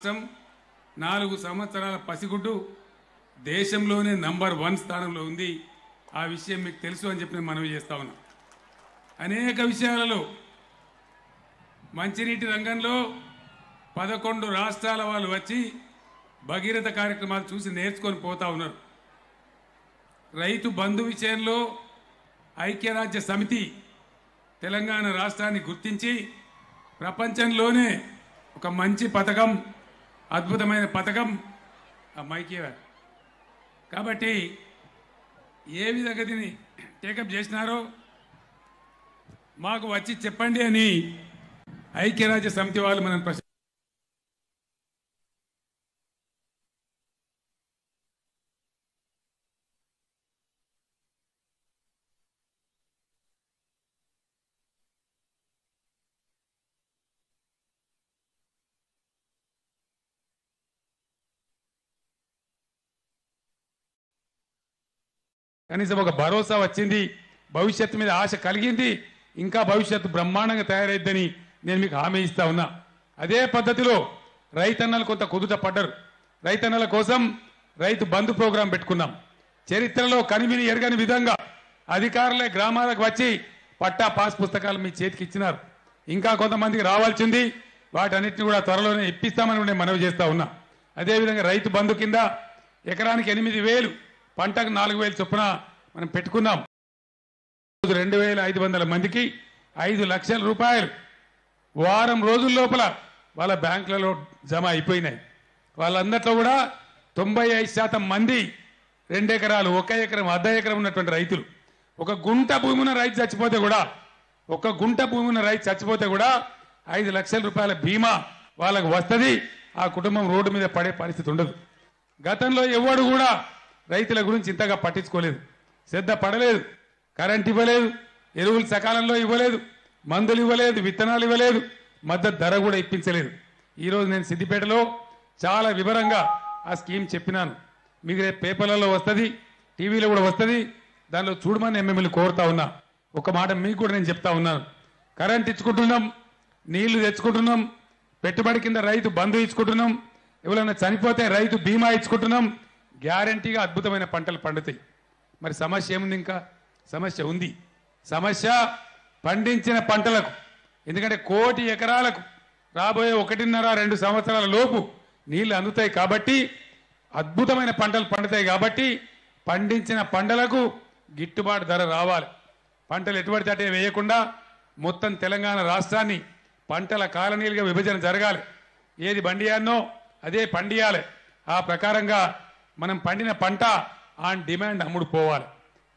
రాష్ట్రం నాలుగు సంవత్సరాల పసిగుడ్డు దేశంలోనే నంబర్ వన్ స్థానంలో ఉంది. ఆ విషయం మీకు తెలుసు అని చెప్పి నేను మనవి చేస్తా ఉన్నా. అనేక విషయాలలో మంచినీటి రంగంలో పదకొండు రాష్ట్రాల వాళ్ళు వచ్చి భగీరథ కార్యక్రమాలు చూసి నేర్చుకొని పోతా ఉన్నారు. రైతు బంధు విషయంలో ఐక్యరాజ్య సమితి తెలంగాణ రాష్ట్రాన్ని గుర్తించి ప్రపంచంలోనే ఒక మంచి పథకం అద్భుతమైన పథకం. ఆ మైకే కాబట్టి ఏ విధంగా దీన్ని టేకప్ చేసినారో మాకు వచ్చి చెప్పండి అని ఐక్యరాజ్య సమితి వాళ్ళు మనం ప్రశ్న కనీసం ఒక భరోసా వచ్చింది భవిష్యత్తు మీద ఆశ కలిగింది ఇంకా భవిష్యత్తు బ్రహ్మాండంగా తయారైద్దని నేను మీకు హామీ ఇస్తా ఉన్నా. అదే పద్ధతిలో రైతన్నలు కొంత కుదుట పడ్డరు. రైతన్నల కోసం రైతు బంధు ప్రోగ్రాం పెట్టుకున్నాం. చరిత్రలో కనివిని ఎరగని విధంగా అధికారులే గ్రామాలకు వచ్చి పట్టా పాస్ పుస్తకాలు మీ చేతికి ఇచ్చినారు. ఇంకా కొంతమందికి రావాల్సింది వాటన్నిటిని కూడా త్వరలోనే ఇప్పిస్తామని నేను మనవి చేస్తా ఉన్నా. అదేవిధంగా రైతు బంధు కింద ఎకరానికి ఎనిమిది వేలు పంటకు నాలుగు వేలు చొప్పున మనం పెట్టుకున్నాం రోజు రెండు వేల ఐదు వందల మందికి ఐదు లక్షల రూపాయలు. వారం రోజుల లోపల వాళ్ళ బ్యాంకులలో జమ అయిపోయినాయి. వాళ్ళందరిలో కూడా తొంభై ఐదు శాతం మంది రెండు ఎకరాలు ఒక ఎకరం అర్ధ ఎకరం ఉన్నటువంటి రైతులు. ఒక గుంట భూమి ఉన్న రైతు చచ్చిపోతే కూడా ఒక గుంట భూమి ఉన్న రైతు చచ్చిపోతే కూడా ఐదు లక్షల రూపాయల బీమా వాళ్ళకు వస్తుంది. ఆ కుటుంబం రోడ్డు మీద పడే పరిస్థితి ఉండదు. గతంలో ఎవడు కూడా రైతుల గురించి ఇంతగా పట్టించుకోలేదు. శ్రద్ధ పడలేదు. కరెంట్ ఇవ్వలేదు. ఎరువులు సకాలంలో ఇవ్వలేదు. మందులు ఇవ్వలేదు. విత్తనాలు ఇవ్వలేదు. మద్దతు ధర కూడా ఇప్పించలేదు. ఈరోజు నేను సిద్దిపేటలో చాలా వివరంగా ఆ స్కీమ్ చెప్పినాను. మీకు రేపు పేపర్లలో వస్తుంది టీవీలో కూడా వస్తుంది. దానిలో చూడమని నేను మిమ్మల్ని కోరుతా ఉన్నా. ఒక మాట మీకు కూడా నేను చెప్తా ఉన్నాను. కరెంట్ ఇచ్చుకుంటున్నాం నీళ్ళు తెచ్చుకుంటున్నాం పెట్టుబడి కింద రైతు బంధు ఇచ్చుకుంటున్నాం ఎవరైనా చనిపోతే రైతు బీమా ఇచ్చుకుంటున్నాం గ్యారంటీగా అద్భుతమైన పంటలు పండుతాయి. మరి సమస్య ఏముంది ఇంకా? సమస్య ఉంది. సమస్య పండించిన పంటలకు ఎందుకంటే కోటి ఎకరాలకు రాబోయే ఒకటిన్నర రెండు సంవత్సరాల లోపు నీళ్ళు అందుతాయి కాబట్టి అద్భుతమైన పంటలు పండుతాయి కాబట్టి పండించిన పంటలకు గిట్టుబాటు ధర రావాలి. పంటలు ఎటువంటి తటే వేయకుండా మొత్తం తెలంగాణ రాష్ట్రాన్ని పంటల కాలనీలుగా విభజన జరగాలి. ఏది పండియానో అదే పండియాలి. ఆ ప్రకారంగా మనం పండిన పంట ఆన్ డిమాండ్ అమ్ముడు పోవాలి.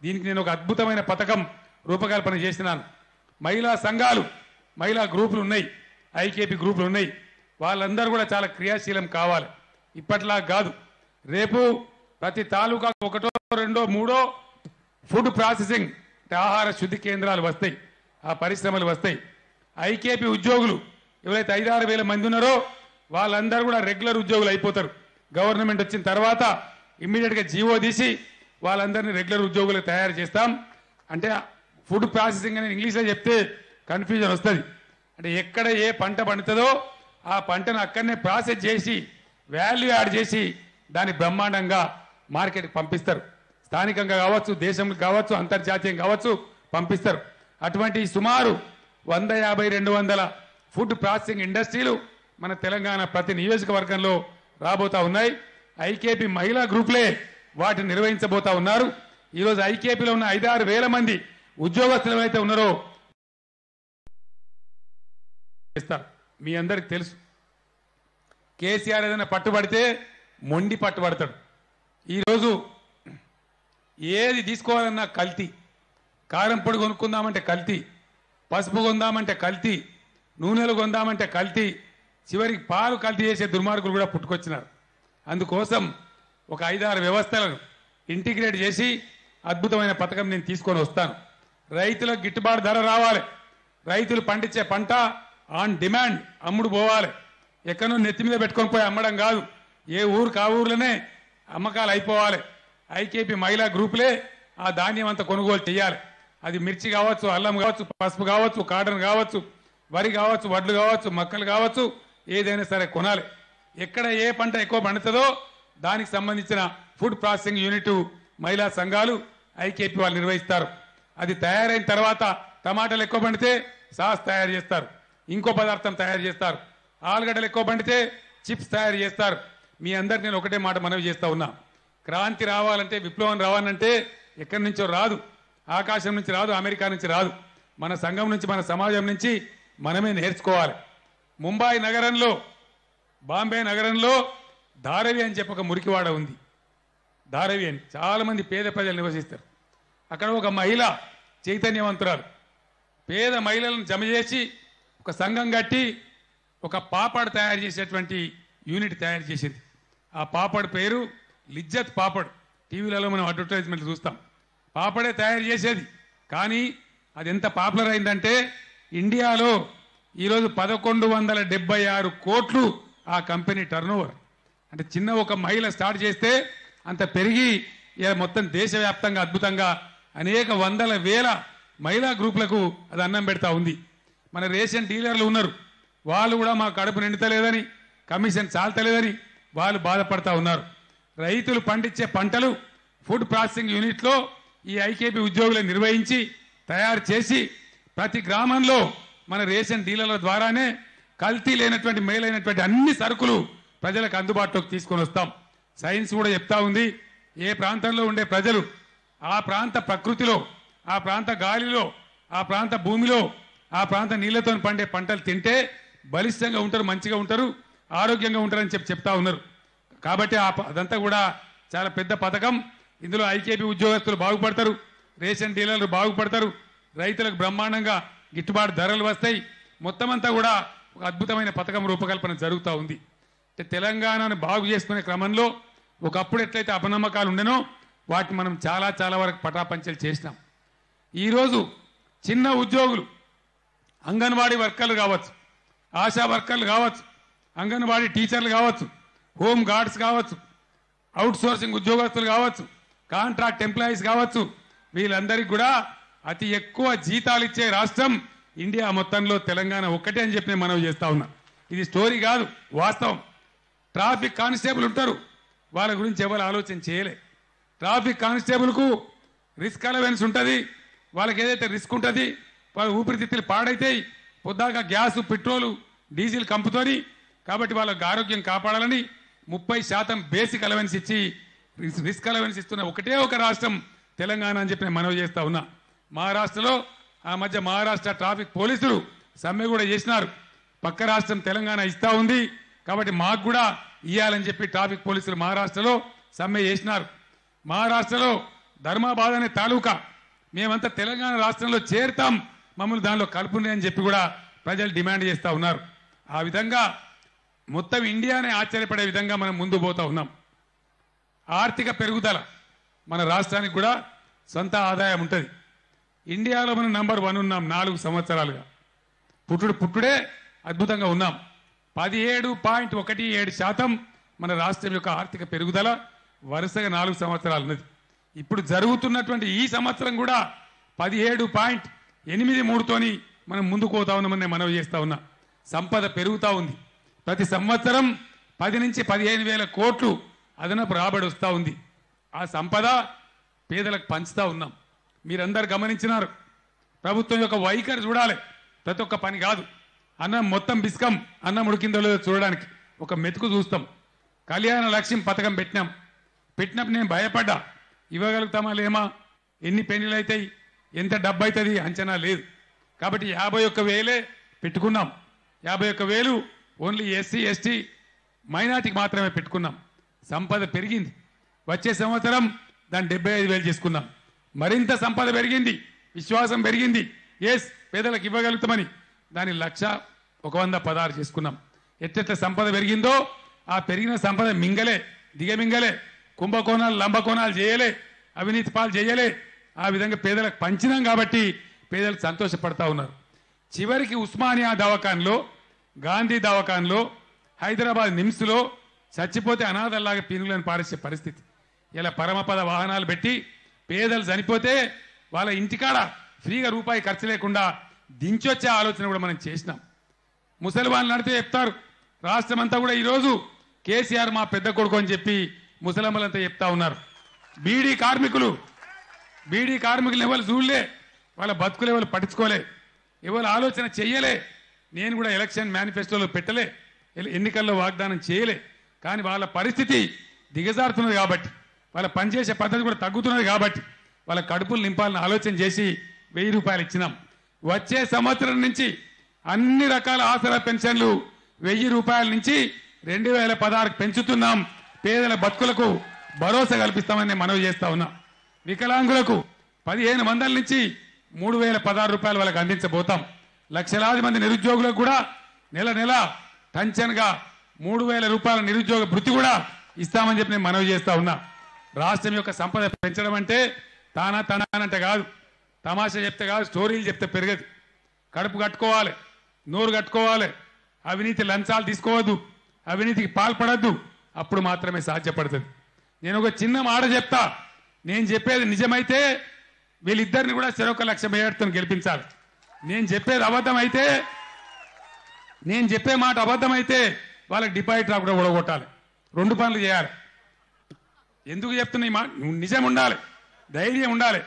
దీనికి నేను ఒక అద్భుతమైన పథకం రూపకల్పన చేసినాను. మహిళా సంఘాలు మహిళా గ్రూపులు ఉన్నాయి ఐకేపీ గ్రూపులు ఉన్నాయి. వాళ్ళందరూ కూడా చాలా క్రియాశీలం కావాలి. ఇప్పట్లా కాదు. రేపు ప్రతి తాలూకా ఒకటో రెండో మూడో ఫుడ్ ప్రాసెసింగ్ ఆహార శుద్ధి కేంద్రాలు వస్తాయి. ఆ పరిశ్రమలు వస్తాయి. ఐకేపీ ఉద్యోగులు ఎవరైతే ఐదారు వేల మంది ఉన్నారో వాళ్ళందరూ కూడా రెగ్యులర్ ఉద్యోగులు అయిపోతారు. గవర్నమెంట్ వచ్చిన తర్వాత ఇమ్మీడియట్గా జీవో తీసి వాళ్ళందరినీ రెగ్యులర్ ఉద్యోగులు తయారు చేస్తాం. అంటే ఫుడ్ ప్రాసెసింగ్ అని ఇంగ్లీష్లో చెప్తే కన్ఫ్యూజన్ వస్తుంది. అంటే ఎక్కడ ఏ పంట పండుతుందో ఆ పంటను అక్కడనే ప్రాసెస్ చేసి వాల్యూ యాడ్ చేసి దాన్ని బ్రహ్మాండంగా మార్కెట్కి పంపిస్తారు. స్థానికంగా కావచ్చు దేశం కావచ్చు అంతర్జాతీయం కావచ్చు పంపిస్తారు. అటువంటి సుమారు వంద యాభై రెండు వందల ఫుడ్ ప్రాసెసింగ్ ఇండస్ట్రీలు మన తెలంగాణ ప్రతి నియోజకవర్గంలో రాబోతా ఉన్నాయి. ఐకేపీ మహిళా గ్రూపులే వాటిని నిర్వహించబోతా ఉన్నారు. ఈరోజు ఐకేపీలో ఉన్న ఐదారు వేల మంది ఉద్యోగస్తులు అయితే ఉన్నారో చేస్తారు. మీ అందరికి తెలుసు. కేసీఆర్ ఏదైనా పట్టుబడితే మొండి పట్టుబడతాడు. ఈరోజు ఏది తీసుకోవాలన్నా కల్తీ. కారం పొడి కొనుక్కుందామంటే కల్తీ. పసుపు కొందామంటే కల్తీ. నూనెలు కొందామంటే కల్తీ. చివరికి పాలు కల్తీ చేసే దుర్మార్గులు కూడా పుట్టుకొచ్చినారు. అందుకోసం ఒక ఐదారు వ్యవస్థలను ఇంటిగ్రేట్ చేసి అద్భుతమైన పథకం నేను తీసుకొని వస్తాను. రైతులకు గిట్టుబాటు ధర రావాలి. రైతులు పండించే పంట ఆన్ డిమాండ్ అమ్ముడు పోవాలి. ఎక్కడో నెత్తి మీద పెట్టుకొని పోయి అమ్మడం కాదు. ఏ ఊరు కా ఊర్లోనే అమ్మకాలు అయిపోవాలి. ఐకేపీ మహిళా గ్రూపులే ఆ ధాన్యం అంతా కొనుగోలు చేయాలి. అది మిర్చి కావచ్చు అల్లం కావచ్చు పసుపు కావచ్చు కాటన్ కావచ్చు వరి కావచ్చు వడ్లు కావచ్చు మక్కలు కావచ్చు ఏదైనా సరే కొనాలి. ఎక్కడ ఏ పంట ఎక్కువ పండుతుందో దానికి సంబంధించిన ఫుడ్ ప్రాసెసింగ్ యూనిట్ మహిళా సంఘాలు ఐకేపీ వాళ్ళు నిర్వహిస్తారు. అది తయారైన తర్వాత టమాటాలు ఎక్కువ పండితే సాస్ తయారు చేస్తారు. ఇంకో పదార్థం తయారు చేస్తారు. ఆలుగడ్డలు ఎక్కువ పండితే చిప్స్ తయారు చేస్తారు. మీ అందరికి నేను ఒకటే మాట మనవి చేస్తా ఉన్నా. క్రాంతి రావాలంటే విప్లవం రావాలంటే ఎక్కడి నుంచో రాదు. ఆకాశం నుంచి రాదు అమెరికా నుంచి రాదు. మన సంఘం నుంచి మన సమాజం నుంచి మనమే నేర్చుకోవాలి. ముంబాయి నగరంలో బాంబే నగరంలో ధారవి అని చెప్పి ఒక మురికివాడ ఉంది. ధారవి అని. చాలామంది పేద ప్రజలు నివసిస్తారు. అక్కడ ఒక మహిళ చైతన్యవంతురాలు. పేద మహిళలను జమ చేసి ఒక సంఘం కట్టి ఒక పాపడ్ తయారు చేసేటువంటి యూనిట్ తయారు చేసింది. ఆ పాపడ్ పేరు లిజ్జత్ పాపడ్. టీవీలలో మనం అడ్వర్టైజ్మెంట్ చూస్తాం. పాపడే తయారు చేసేది. కానీ అది ఎంత పాపులర్ అయిందంటే ఇండియాలో ఈరోజు పదకొండు వందల డెబ్బై ఆరు కోట్లు ఆ కంపెనీ టర్నోవర్ అంటే చిన్న ఒక మహిళ స్టార్ట్ చేస్తే అంత పెరిగి మొత్తం దేశవ్యాప్తంగా అద్భుతంగా అనేక వందల వేల మహిళా గ్రూపులకు అది అన్నం పెడతా ఉంది. మన రేషన్ డీలర్లు ఉన్నారు. వాళ్ళు కూడా మా కడుపు నిండుతలేదని కమిషన్ చాలతలేదని వాళ్ళు బాధపడతా ఉన్నారు. రైతులు పండించే పంటలు ఫుడ్ ప్రాసెసింగ్ యూనిట్లో ఈ ఐకేపీ ఉద్యోగులు నిర్వహించి తయారు చేసి ప్రతి గ్రామంలో మన రేషన్ డీలర్ల ద్వారానే కల్తీ లేనటువంటి మేలైనటువంటి అన్ని సరుకులు ప్రజలకు అందుబాటులోకి తీసుకొని వస్తాం. సైన్స్ కూడా చెప్తా ఉంది ఏ ప్రాంతంలో ఉండే ప్రజలు ఆ ప్రాంత ప్రకృతిలో ఆ ప్రాంత గాలిలో ఆ ప్రాంత భూమిలో ఆ ప్రాంత నీళ్ళతో పండే పంటలు తింటే బలిష్టంగా ఉంటారు మంచిగా ఉంటారు ఆరోగ్యంగా ఉంటారని చెప్పి చెప్తా ఉన్నారు. కాబట్టి ఆ అదంతా కూడా చాలా పెద్ద పథకం. ఇందులో ఐకేపీ ఉద్యోగస్తులు బాగుపడతారు రేషన్ డీలర్లు బాగుపడతారు రైతులకు బ్రహ్మాండంగా గిట్టుబాటు ధరలు వస్తాయి. మొత్తం అంతా కూడా ఒక అద్భుతమైన పథకం రూపకల్పన జరుగుతూ ఉంది. అంటే తెలంగాణను బాగు చేసుకునే క్రమంలో ఒకప్పుడు ఎట్లయితే అపనమ్మకాలు ఉండేనో వాటిని మనం చాలా చాలా వరకు పటాపంచలు చేసినాం. ఈరోజు చిన్న ఉద్యోగులు అంగన్వాడీ వర్కర్లు కావచ్చు ఆశా వర్కర్లు కావచ్చు అంగన్వాడీ టీచర్లు కావచ్చు హోమ్ గార్డ్స్ కావచ్చు అవుట్ సోర్సింగ్ ఉద్యోగస్తులు కావచ్చు కాంట్రాక్ట్ ఎంప్లాయీస్ కావచ్చు వీళ్ళందరికీ కూడా అతి ఎక్కువ జీతాలు ఇచ్చే రాష్ట్రం ఇండియా మొత్తంలో తెలంగాణ ఒక్కటే అని చెప్పి నేను మనవి చేస్తా ఉన్నా. ఇది స్టోరీ కాదు వాస్తవం. ట్రాఫిక్ కానిస్టేబుల్ ఉంటారు. వాళ్ళ గురించి ఎవరు ఆలోచన చేయలే. ట్రాఫిక్ కానిస్టేబుల్కు రిస్క్ అలవెన్స్ ఉంటుంది. వాళ్ళకి ఏదైతే రిస్క్ ఉంటుంది వాళ్ళ ఊపిరితిత్తులు పాడైతాయి. పొద్దాక గ్యాస్ పెట్రోలు డీజిల్ కంపుతోని కాబట్టి వాళ్ళకి ఆరోగ్యం కాపాడాలని ముప్పై శాతం బేసిక్ అలవెన్స్ ఇచ్చి రిస్- రిస్క్ అలవెన్స్ ఇస్తున్న ఒకటే ఒక రాష్ట్రం తెలంగాణ అని చెప్పి నేను మనవి చేస్తా ఉన్నా. మహారాష్ట్రలో ఆ మధ్య మహారాష్ట్ర ట్రాఫిక్ పోలీసులు సమ్మె కూడా చేసినారు. పక్క రాష్ట్రం తెలంగాణ ఇస్తా ఉంది. కాబట్టి మాకు కూడా ఇయ్యాలని చెప్పి ట్రాఫిక్ పోలీసులు మహారాష్ట్రలో సమ్మె చేసినారు. మహారాష్ట్రలో ధర్మాబాద్ అనే తాలూకా మేమంతా తెలంగాణ రాష్ట్రంలో చేరుతాం. మమ్మల్ని దానిలో కలుపుని అని చెప్పి కూడా ప్రజలు డిమాండ్ చేస్తూ ఉన్నారు. ఆ విధంగా మొత్తం ఇండియానే ఆశ్చర్యపడే విధంగా మనం ముందు పోతా ఉన్నాం. ఆర్థిక పెరుగుదల మన రాష్ట్రానికి కూడా సొంత ఆదాయం ఉంటుంది. ఇండియాలో మనం నంబర్ వన్ ఉన్నాం నాలుగు సంవత్సరాలుగా. పుట్టుడు పుట్టుడే అద్భుతంగా ఉన్నాం. పదిహేడు పాయింట్ ఒకటి ఏడు శాతం మన రాష్ట్రం యొక్క ఆర్థిక పెరుగుదల వరుసగా నాలుగు సంవత్సరాలు ఉన్నది. ఇప్పుడు జరుగుతున్నటువంటి ఈ సంవత్సరం కూడా పదిహేడు పాయింట్ ఎనిమిది మూడుతోని మనం ముందుకు పోతా ఉన్నామని నేను మనవి చేస్తా ఉన్నా. సంపద పెరుగుతూ ఉంది. ప్రతి సంవత్సరం పది నుంచి పదిహేను వేల కోట్లు అదనపు రాబడి వస్తూ ఉంది. ఆ సంపద పేదలకు పంచుతూ ఉన్నాం. మీరందరు గమనించినారు. ప్రభుత్వం యొక్క వైఖరి చూడాలి. ప్రతి ఒక్క పని కాదు. అన్నం మొత్తం బిస్కం అన్నం ఉడికిందో లేదో చూడడానికి ఒక మెతుకు చూస్తాం. కళ్యాణ లక్ష్యం పథకం పెట్టినాం. పెట్టినప్పుడు నేను భయపడ్డా. ఇవ్వగలుగుతామా లేమా? ఎన్ని పెన్నులు అవుతాయి ఎంత డబ్బు అవుతుంది అంచనా లేదు. కాబట్టి యాభై ఒక్క వేలే పెట్టుకున్నాం. యాభై ఒక్క వేలు ఓన్లీ ఎస్సీ ఎస్టీ మైనార్టీకి మాత్రమే పెట్టుకున్నాం. సంపద పెరిగింది. వచ్చే సంవత్సరం దాన్ని డెబ్బై ఐదు వేలు చేసుకున్నాం. మరింత సంపద పెరిగింది విశ్వాసం పెరిగింది. ఎస్ పేదలకు ఇవ్వగలుగుతామని. దాని లక్ష ఒక వంద పదహారు చేసుకున్నాం. ఎత్తెత్త సంపద పెరిగిందో ఆ పెరిగిన సంపద మింగలే దిగమింగలే. కుంభకోణాలు లంబకోణాలు చేయలే అవినీతి పాలు చేయలే. ఆ విధంగా పేదలకు పంచినాం కాబట్టి పేదలు సంతోషపడతా ఉన్నారు. చివరికి ఉస్మానియా దవాఖాన్లో గాంధీ దవాఖాన్లో హైదరాబాద్ నిమ్స్లో చచ్చిపోతే అనాథల్లాగా పీనుగులను పారేసే పరిస్థితి. ఇలా పరమపద వాహనాలు పెట్టి పేదలు చనిపోతే వాళ్ళ ఇంటికాడ ఫ్రీగా రూపాయి ఖర్చు లేకుండా దించొచ్చే ఆలోచన కూడా మనం చేసినాం. ముసలి వాళ్ళు నడితే చెప్తారు రాష్ట్రం అంతా కూడా ఈరోజు కేసీఆర్ మా పెద్ద కొడుకు అని చెప్పి ముసలమ్మలంతా చెప్తా ఉన్నారు. బీడీ కార్మికులు బీడీ కార్మికులు ఎవరు చూడలే వాళ్ళ బతుకులు ఎవరు పట్టించుకోలే ఎవరు ఆలోచన చెయ్యలే. నేను కూడా ఎలక్షన్ మేనిఫెస్టోలో పెట్టలే ఎన్నికల్లో వాగ్దానం చేయలే. కానీ వాళ్ళ పరిస్థితి దిగజారుతున్నది కాబట్టి వాళ్ళ పనిచేసే పద్ధతి కూడా తగ్గుతున్నది కాబట్టి వాళ్ళ కడుపులు నింపాలని ఆలోచన చేసి వెయ్యి రూపాయలు ఇచ్చినాం. వచ్చే సంవత్సరం నుంచి అన్ని రకాల ఆసరా పెన్షన్లు వెయ్యి రూపాయల నుంచి రెండు వేల పదహారుకు పెంచుతున్నాం. పేదల బతుకులకు భరోసా కల్పిస్తామని మనవి చేస్తా ఉన్నా. వికలాంగులకు పదిహేను వందల నుంచి మూడు వేల పదహారు రూపాయలు వాళ్ళకి అందించబోతాం. లక్షలాది మంది నిరుద్యోగులకు కూడా నెల నెల టంచన్గా మూడు వేల రూపాయల నిరుద్యోగ భృతి కూడా ఇస్తామని చెప్పి నేను మనవి చేస్తా ఉన్నా. రాష్ట్రం యొక్క సంపద పెంచడం అంటే తానా తనానంటే కాదు. తమాషా చెప్తే కాదు స్టోరీలు చెప్తే పెరగదు. కడుపు కట్టుకోవాలి నోరు కట్టుకోవాలి అవినీతి లంచాలు తీసుకోవద్దు అవినీతికి పాల్పడద్దు అప్పుడు మాత్రమే సాధ్యపడుతుంది. నేను ఒక చిన్న మాట చెప్తా. నేను చెప్పేది నిజమైతే వీళ్ళిద్దరిని కూడా చెరొక లక్ష మేయర్తో గెలిపించాలి. నేను చెప్పేది అబద్ధం అయితే నేను చెప్పే మాట అబద్ధం అయితే వాళ్ళకి డిపాజిట్ రాకుండా ఓడగొట్టాలి రెండు పనులు చేయాలి. ఎందుకు చెప్తున్నా ఈ మాట? నిజం ఉండాలి. ధైర్యం ఉండాలి.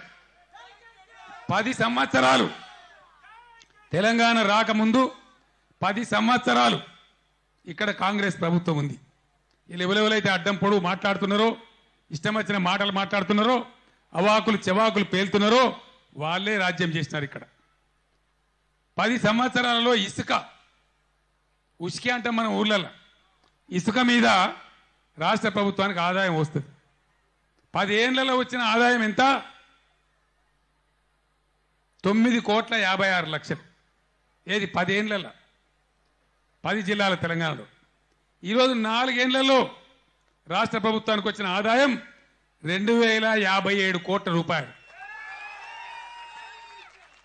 పది సంవత్సరాలు. తెలంగాణ రాకముందు పది సంవత్సరాలు ఇక్కడ కాంగ్రెస్ ప్రభుత్వం ఉంది. వీళ్ళు ఎవరెవరైతే అడ్డం పొడువు మాట్లాడుతున్నారో ఇష్టం వచ్చిన మాటలు మాట్లాడుతున్నారో అవాకులు చెవాకులు పేలుతున్నారో వాళ్ళే రాజ్యం చేసినారు ఇక్కడ. పది సంవత్సరాలలో ఇసుక ఉసుకే అంటాం మన ఊర్లలో. ఇసుక మీద రాష్ట్ర ప్రభుత్వానికి ఆదాయం వస్తుంది. పదేళ్ళలో వచ్చిన ఆదాయం ఎంత? తొమ్మిది కోట్ల యాభై ఆరు లక్షలు. ఏది పదేళ్ళలో పది జిల్లాల తెలంగాణలో. ఈరోజు నాలుగేళ్ళలో రాష్ట్ర ప్రభుత్వానికి వచ్చిన ఆదాయం రెండు వేల యాభై ఏడు కోట్ల రూపాయలు.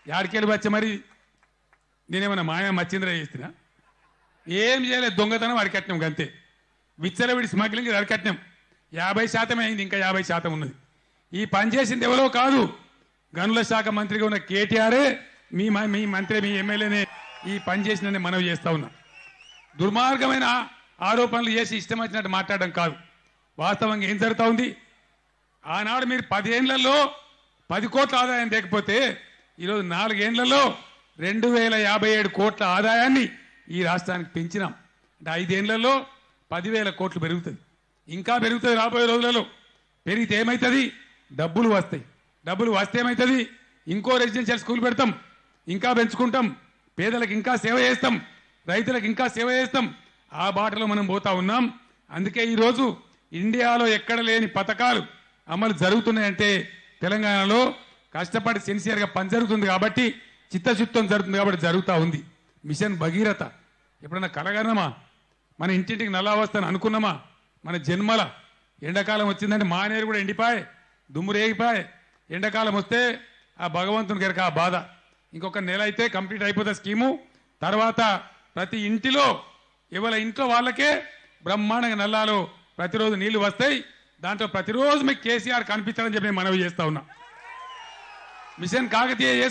యాడికెళ్ళి వచ్చి మరి? నేనేమన్నా మాయా మచ్చింద్ర చేసిన ఏం చేయలేదు దొంగతనం అరికట్నం అంతే. విచ్చలవిడి స్మగ్లింగ్ అరికట్నం. యాభై శాతం అయింది ఇంకా యాభై శాతం ఉన్నది. ఈ పని చేసింది ఎవరో కాదు. గనుల శాఖ మంత్రిగా ఉన్న కేటీఆరే మీ మీ మంత్రి మీ ఎమ్మెల్యేనే ఈ పని చేసిందని మనవి చేస్తా ఉన్నా. దుర్మార్గమైన ఆరోపణలు చేసి ఇష్టం వచ్చినట్టు మాట్లాడడం కాదు. వాస్తవంగా ఏం జరుగుతూ ఉంది? ఆనాడు మీరు పదేళ్ళలో పది కోట్ల ఆదాయం లేకపోతే ఈరోజు నాలుగేళ్ళలో రెండు వేల యాభై ఏడు కోట్ల ఆదాయాన్ని ఈ రాష్ట్రానికి పెంచినాం. అంటే ఐదేళ్ళలో పదివేల కోట్లు పెరుగుతుంది. ఇంకా పెరుగుతుంది రాబోయే రోజులలో. పెరిగితే ఏమవుతుంది డబ్బులు వస్తాయి. డబ్బులు వస్తే ఏమవుతుంది ఇంకో రెసిడెన్షియల్ స్కూల్ పెడతాం. ఇంకా పెంచుకుంటాం. పేదలకు ఇంకా సేవ చేస్తాం. రైతులకు ఇంకా సేవ చేస్తాం. ఆ బాటలో మనం పోతా ఉన్నాం. అందుకే ఈరోజు ఇండియాలో ఎక్కడ లేని పథకాలు అమలు జరుగుతున్నాయంటే తెలంగాణలో కష్టపడి సిన్సియర్గా పని జరుగుతుంది కాబట్టి చిత్తశుద్ధం జరుగుతుంది కాబట్టి జరుగుతూ ఉంది. మిషన్ భగీరథ. ఎప్పుడన్నా కలగనమా మన ఇంటింటికి నల్ల వస్తాను అనుకున్నామా? మన జన్మల ఎండాకాలం వచ్చిందంటే మానేరు కూడా ఎండిపాయే దుమ్ము రేగిపాయే ఎండాకాలం వస్తే ఆ భగవంతుని గారికి ఆ బాధ. ఇంకొక నెల అయితే కంప్లీట్ అయిపోతుంది స్కీము. తర్వాత ప్రతి ఇంటిలో ఎవరి ఇంట్లో వాళ్ళకే బ్రహ్మాండంగా నల్లాలో ప్రతిరోజు నీళ్ళు వస్తాయి. దాంట్లో ప్రతిరోజు మీకు కేసీఆర్ కనిపించాలని చెప్పి నేను మనవి చేస్తా ఉన్నా. మిషన్ కాకతీయ